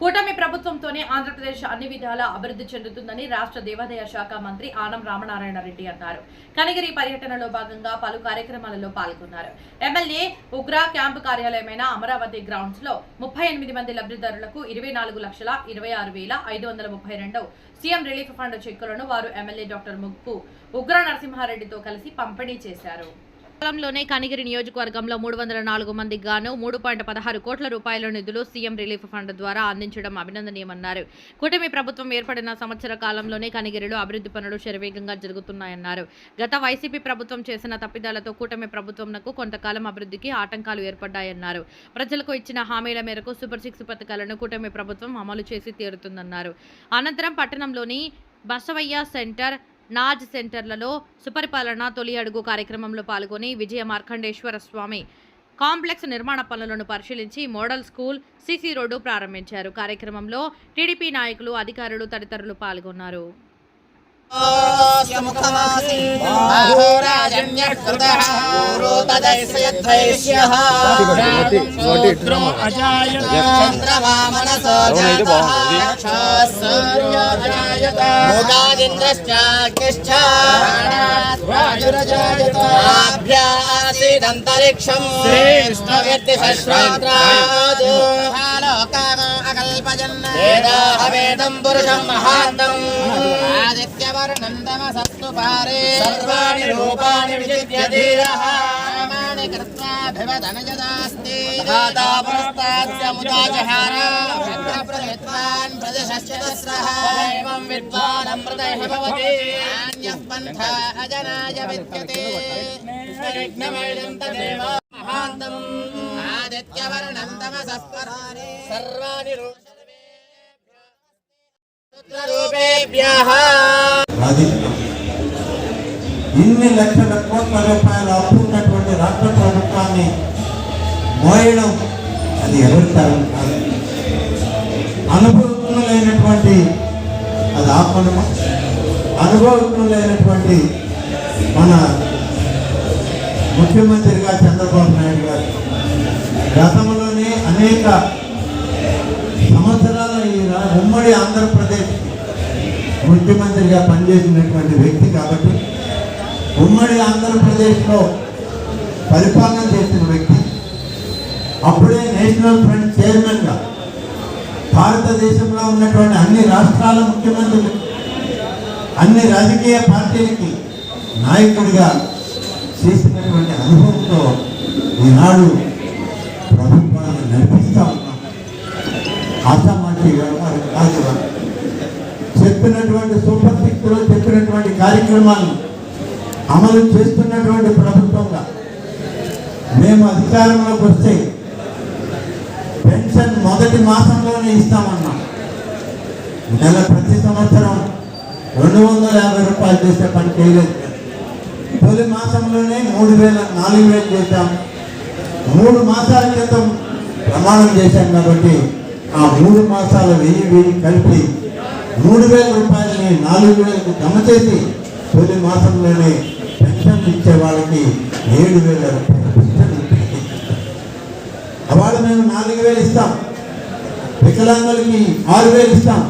కూటమి ప్రభుత్వంతోనే ఆంధ్రప్రదేశ్ అన్ని విధాలా అభివృద్ధి చెందుతుందని రాష్ట్ర దేవాదాయ శాఖ మంత్రి ఆనం రామనారాయణ రెడ్డి అన్నారు. కనగిరి పర్యటనలో భాగంగా పలు కార్యక్రమాలలో పాల్గొన్నారు. ఎమ్మెల్యే ఉగ్రా క్యాంపు కార్యాలయమైన అమరావతి గ్రౌండ్స్లో ముప్పై ఎనిమిది మంది లబ్ధిదారులకు ఇరవై నాలుగు లక్షల ఇరవై ఆరు వేల ఐదు వందల ముప్పై రెండు సీఎం రిలీఫ్ ఫండ్ చెక్కులను వారు ఎమ్మెల్యే డాక్టర్ ముగ్గు ఉగ్ర నరసింహారెడ్డితో కలిసి పంపిణీ చేశారు. కాలంలోనే కనిగిరి నియోజకవర్గంలో మూడు వందల నాలుగు మంది గాను మూడు పాయింట్ పదహారు కోట్ల రూపాయల నిధులు సీఎం రిలీఫ్ ఫండ్ ద్వారా అందించడం అభినందనీయమన్నారు. కూటమి ప్రభుత్వం ఏర్పడిన సంవత్సర కాలంలోనే కనిగిరిలో అభివృద్ధి పనులు శరవేగంగా జరుగుతున్నాయన్నారు. గత వైసీపీ ప్రభుత్వం చేసిన తప్పిదాలతో కూటమి ప్రభుత్వంకు కొంతకాలం అభివృద్ధికి ఆటంకాలు ఏర్పడ్డాయన్నారు. ప్రజలకు ఇచ్చిన హామీల మేరకు సూపర్ సిక్స్ పథకాలను కూటమి ప్రభుత్వం అమలు చేసి తీరుతుందన్నారు. అనంతరం పట్టణంలోని బసవయ్య సెంటర్ నాజ్ సెంటర్లలో సుపరిపాలన తొలి అడుగు కార్యక్రమంలో పాల్గొని విజయ మార్కండేశ్వర స్వామి కాంప్లెక్స్ నిర్మాణ పనులను పరిశీలించి మోడల్ స్కూల్ సిసి రోడ్డు ప్రారంభించారు. కార్యక్రమంలో టీడీపీ నాయకులు అధికారులు తదితరులు పాల్గొన్నారు. బాహురాజన్యకృతః పూరోతదైస్య యద్వైశ్యః శూద్రో అజాయత చంద్రమా మనసో జాతః మూగాదింద్రశ్చాగ్నిశ్చ ప్రాణాద్వాయురజాయత ఆభ్యాసీదంతరిక్షం శ్రేష్ఠవ్యక్తి సశ్రాద్రాదు లోకామో అకల్పజన్ వేదాహవేదం పురుషం మహాంతం. తమసస్తు పారే సర్వాణి రూపాణి విజిత్య ధీరః నామాని కృత్వాభివదనజదాస్తి దాతా పురస్తాస్య ముదా జహార ప్రయత్నాన్ ప్రదశశ్చతస్రః ఏవం విద్వాన్ అమృతైః భవతి అన్యః పంథా అజనాయ విద్యతే విఘ్నమైలం తదేవ మహాంతం ఆదిత్యవర్ణం తమసః పరారే సర్వాణి రూపేభ్యః అది. ఇన్ని లక్షల కోట్ల రూపాయల అప్పు ఉన్నటువంటి రాష్ట్ర ప్రభుత్వాన్ని మోయడం అది ఎవరి తరం కాదు. అనుభవజ్ఞులైనటువంటి అది ఆత్మనమ అనుభవజ్ఞులైనటువంటి మన ముఖ్యమంత్రిగా చంద్రబాబు నాయుడు గారు గతంలోనే అనేక సంవత్సరాల ఉమ్మడి ఆంధ్రప్రదేశ్ ముఖ్యమంత్రిగా పనిచేసినటువంటి వ్యక్తి కాబట్టి ఉమ్మడి ఆంధ్రప్రదేశ్లో పరిపాలన చేసిన వ్యక్తి అప్పుడే నేషనల్ ఫ్రంట్ చైర్మన్గా భారతదేశంలో ఉన్నటువంటి అన్ని రాష్ట్రాల ముఖ్యమంత్రులు అన్ని రాజకీయ పార్టీలకి నాయకుడిగా చేసినటువంటి అనుభవంతో ఈనాడు ప్రభుత్వాన్ని నడిపిస్తా ఉన్నాం. ఆసామాషి వ్యవహారం కాదు. చెప్పినటువంటి సూపర్ చెప్పినటువంటి కార్యక్రమాలను అమలు చేస్తున్నటువంటి ప్రభుత్వంగా మేము అధికారంలోకి వస్తే పెన్షన్ మొదటి మాసంలోనే ఇస్తామన్నాం. నెల ప్రతి సంవత్సరం రెండు వందల యాభై రూపాయలు చేసే పని చేయలేదు తొలి మాసంలోనే మూడు వేల నాలుగు వేలు చేశాం. మూడు మాసాల క్రితం ప్రమాణం చేశాం కాబట్టి ఆ మూడు మాసాల వెయ్యి వెయ్యి కలిపి మూడు వేల రూపాయలు రూపాయలని నాలుగు వేలకు జమ చేసి తొలి మాసంలోనే పెన్షన్ ఇచ్చే వాళ్ళకి ఏడు వేల అవాళ్ళు మేము నాలుగు వేలు ఇస్తాం. వికలాంగులకి ఆరు వేలు ఇస్తాం.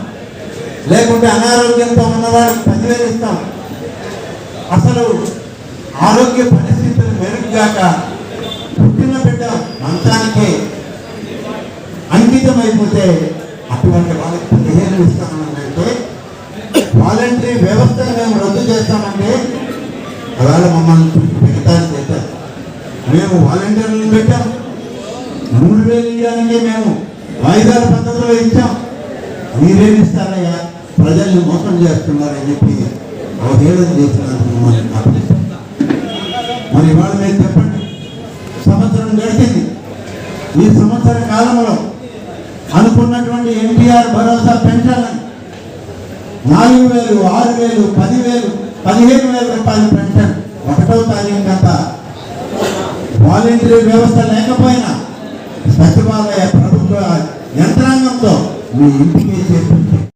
లేకుంటే అనారోగ్యంతో ఉన్నవాళ్ళకి పదివేలు ఇస్తాం. అసలు ఆరోగ్య పరిస్థితులు మెరుగుగాక పుట్టిన బిడ్డ మంచానికే అంకితం అయిపోతే అటువంటి వాళ్ళకి పదిహేను ఇస్తాం. వాలంటరీ వ్యవస్థను మేము రద్దు చేస్తామంటే అవాళ మమ్మల్ని పెడతాను చేశారు మేము వాలంటీర్లను పెట్టాం. మూడు వేలు ఇవ్వడానికి మేము వాయిదాల పద్ధతిలో ఇచ్చాం. మీరేమి ఇస్తారయ్యా? ప్రజల్ని మోసం చేస్తున్నారని చెప్పి అవహేళన చేసినందుకు మమ్మల్ని అప్పగిస్తాం మరి ఇవాళ మీరు చెప్పండి. సంవత్సరం గడిచింది. ఈ సంవత్సర కాలంలో అనుకున్నటువంటి ఎన్టీఆర్ భరోసా నాలుగు వేలు ఆరు వేలు పదివేలు పదిహేను వేల రూపాయలు పెన్షన్. ఒకటో తారీఖు గత వాలంటీర్ వ్యవస్థ లేకపోయినా సచివాలయ ప్రభుత్వ యంత్రాంగంతో మీ ఇంటికి చేర్పించి